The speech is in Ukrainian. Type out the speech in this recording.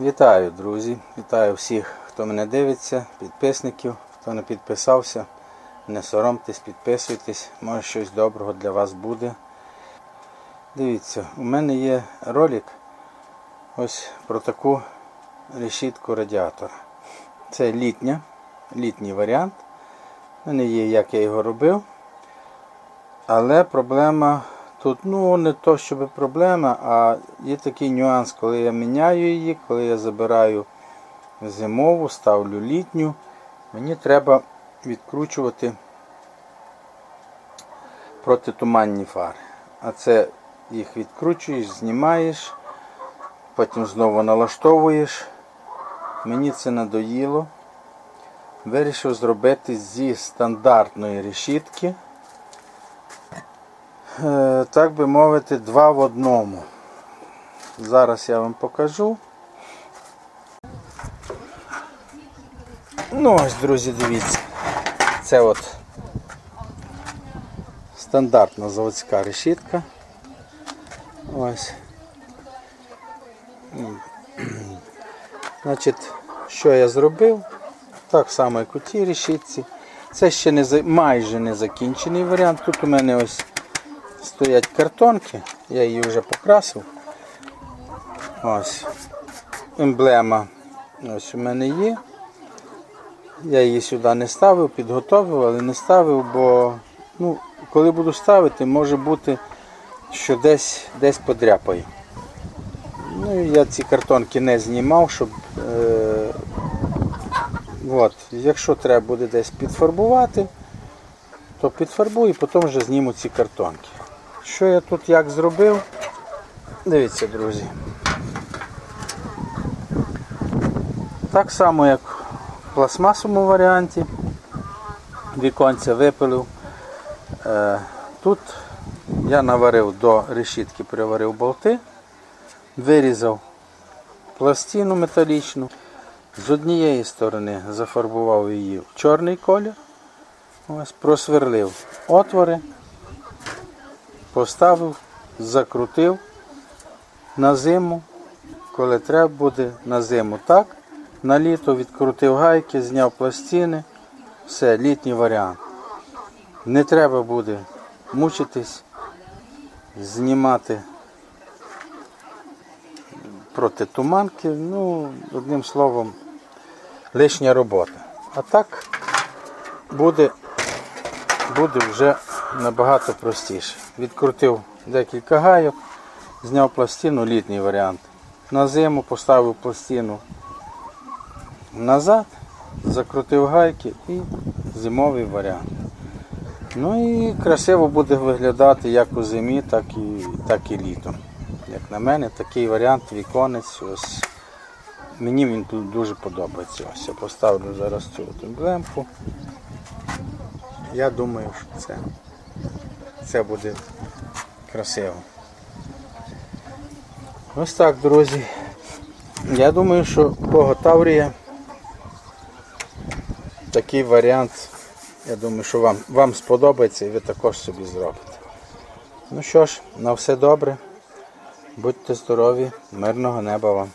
Вітаю, друзі! Вітаю всіх, хто мене дивиться, підписників, хто не підписався. Не соромтесь, підписуйтесь, може щось доброго для вас буде. Дивіться, у мене є ролик ось про таку решітку радіатора. Це літня, літній варіант. У мене є, як я його робив. Але проблема тут, ну, не то, щоб проблема, а є такий нюанс, коли я міняю її, коли я забираю зимову, ставлю літню, мені треба відкручувати протитуманні фари. А це їх відкручуєш, знімаєш, потім знову налаштовуєш. Мені це надоїло. Вирішив зробити зі стандартної решітки так би мовити, два в одному. Зараз я вам покажу. Ну ось, друзі, дивіться. Це от стандартна заводська решітка. Ось. Значить, що я зробив? Так само, як у тій решітці. Це ще не майже не закінчений варіант. Тут у мене ось стоять картонки, я її вже покрасив. Ось. Емблема ось у мене є. Я її сюди не ставив, підготовив, але не ставив, бо ну, коли буду ставити, може бути, що десь десь подряпаю. Ну, я ці картонки не знімав, щоб. Е, от, якщо треба буде десь підфарбувати, то підфарбую і потім вже зніму ці картонки. Що я тут як зробив? Дивіться, друзі. Так само, як в пластмасовому варіанті. Віконця випилив. Е, Тут я наварив до решітки, приварив болти, вирізав пластину металічну. З однієї сторони зафарбував її в чорний колір. Ось, просверлив отвори поставив, закрутив на зиму, коли треба буде на зиму так. На літо відкрутив гайки, зняв пластини. Все, літній варіант. Не треба буде мучитись, знімати проти туманки. Ну, одним словом, лишня робота. А так буде буде вже набагато простіше. Відкрутив декілька гайок, зняв пластину, літній варіант. На зиму поставив пластину назад, закрутив гайки і зимовий варіант. Ну і красиво буде виглядати як у зимі, так і, так і літом. Як на мене, такий варіант віконець. Ось. Мені він тут дуже подобається. Ось я поставлю зараз цю емблемку. Я думаю, що це, це буде красиво. Ось так, друзі. Я думаю, що кого Таврія такий варіант, я думаю, що вам, вам сподобається і ви також собі зробите. Ну що ж, на все добре. Будьте здорові, мирного неба вам.